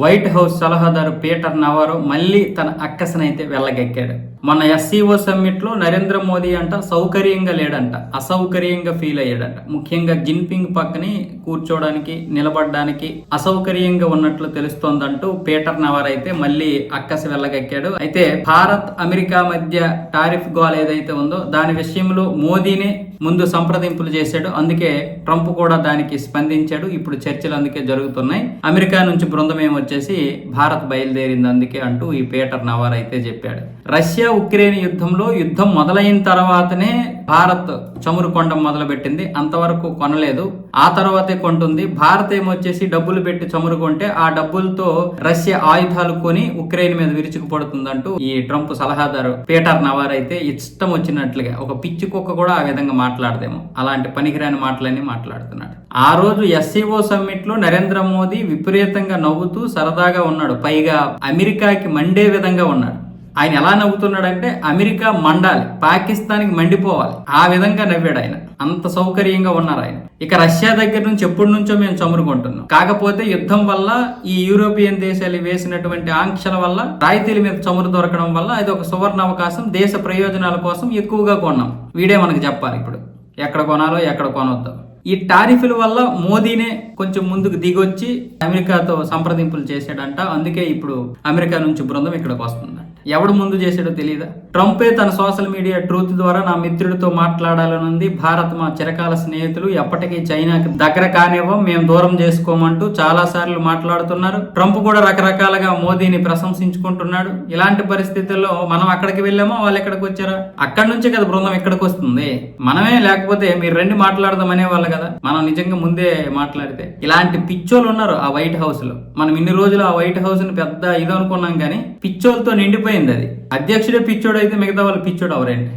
White House సలహాదారు Peter Navarro మళ్ళీ తన అక్కసనైతే వెళ్ళగెక్కాడు. మన ఎస్సీఓ సమ్మిట్లో నరేంద్ర మోదీ అంట సౌకర్యంగా లేడంట అసౌకర్యంగా ఫీల్ అయ్యాడంట. ముఖ్యంగా జిన్పింగ్ పక్కని కూర్చోవడానికి నిలబడడానికి అసౌకర్యంగా ఉన్నట్లు తెలుస్తోందంటూ పీటర్ నవార్ అయితే మళ్ళీ అక్కసి వెళ్ళగెక్కాడు. అయితే భారత్ అమెరికా మధ్య టారిఫ్ గోల్ ఏదైతే ఉందో దాని విషయంలో మోదీనే ముందు సంప్రదింపులు చేశాడు. అందుకే ట్రంప్ కూడా దానికి స్పందించాడు. ఇప్పుడు చర్చలు అందుకే జరుగుతున్నాయి. అమెరికా నుంచి బృందం వచ్చేసి భారత్ బయలుదేరింది అందుకే అంటూ ఈ పీటర్ నవార్ అయితే చెప్పాడు. రష్యా ఉక్రెయిన్ యుద్ధంలో యుద్ధం మొదలైన తర్వాతనే భారత్ చమురు కొండం మొదలు పెట్టింది అంతవరకు కొనలేదు. ఆ తర్వాతే కొంటుంది. భారత్ ఏమొచ్చేసి డబ్బులు పెట్టి చమురు కొంటే ఆ డబ్బులతో రష్యా ఆయుధాలు కొని ఉక్రెయిన్ మీద విరుచుకుపడుతుందంటూ ఈ ట్రంప్ సలహాదారు పీటర్ నవార్ అయితే ఇష్టం వచ్చినట్లుగా ఒక పిచ్చి కుక్క కూడా ఆ విధంగా మాట్లాడదేమో. అలాంటి పనికిరాని మాటలన్నీ మాట్లాడుతున్నాడు. ఆ రోజు ఎస్సీఓ సమ్మిట్లో నరేంద్ర మోదీ విపరీతంగా నవ్వుతూ సరదాగా ఉన్నాడు. పైగా అమెరికాకి మండే విధంగా ఉన్నాడు. ఆయన ఎలా నవ్వుతున్నాడంటే అమెరికా మండాలి పాకిస్తాన్కి మండిపోవాలి. ఆ విధంగా నవ్వాడు ఆయన. అంత సౌకర్యంగా ఉన్నారు ఆయన. ఇక రష్యా దగ్గర నుంచి ఎప్పటి నుంచో మేము చమురుకుంటున్నాం. కాకపోతే యుద్ధం వల్ల ఈ యూరోపియన్ దేశాలు వేసినటువంటి ఆంక్షల వల్ల రాయితీల మీద చమురు దొరకడం వల్ల అది ఒక సువర్ణ అవకాశం దేశ ప్రయోజనాల కోసం ఎక్కువగా కొన్నాం. వీడే మనకు చెప్పాలి ఇప్పుడు. ఎక్కడ కొనాలో ఎక్కడ కొనొద్దు. ఈ టారిఫ్ల వల్ల మోదీనే కొంచెం ముందుకు దిగొచ్చి అమెరికాతో సంప్రదింపులు చేశాడంట. అందుకే ఇప్పుడు అమెరికా నుంచి బృందం ఇక్కడికి వస్తుందంట ఎవడు ముందు చేశాడో తెలియదా ట్రంపే తన సోషల్ మీడియా ట్రూత్ ద్వారా నా మిత్రుడితో మాట్లాడాలనుంది. భారత్ మా చిరకాల స్నేహితులు. ఎప్పటికీ చైనాకి దగ్గర కానివ్వం మేము దూరం చేసుకోమంటూ చాలా సార్లు మాట్లాడుతున్నారు. ట్రంప్ కూడా రకరకాలుగా మోదీని ప్రశంసించుకుంటున్నాడు. ఇలాంటి పరిస్థితుల్లో మనం అక్కడికి వెళ్ళామో? వాళ్ళు ఎక్కడికి వచ్చారా? అక్కడి నుంచే కదా బృందం ఇక్కడికి వస్తుంది. మనమే లేకపోతే మీరు రెండు మాట్లాడదామనే వాళ్ళు కదా. మనం నిజంగా ముందే మాట్లాడితే. ఇలాంటి పిచ్చోళ్ళు ఉన్నారు ఆ వైట్ హౌస్లో మనం ఇన్ని రోజులు ఆ వైట్ హౌస్ని పెద్ద ఇది అనుకున్నాం కానీ పిచ్చోళ్ళతో అయిపోయింది అది. అధ్యక్షుడే పిచ్చోడు అయితే మిగతా వాళ్ళు పిచ్చోడు అవరండి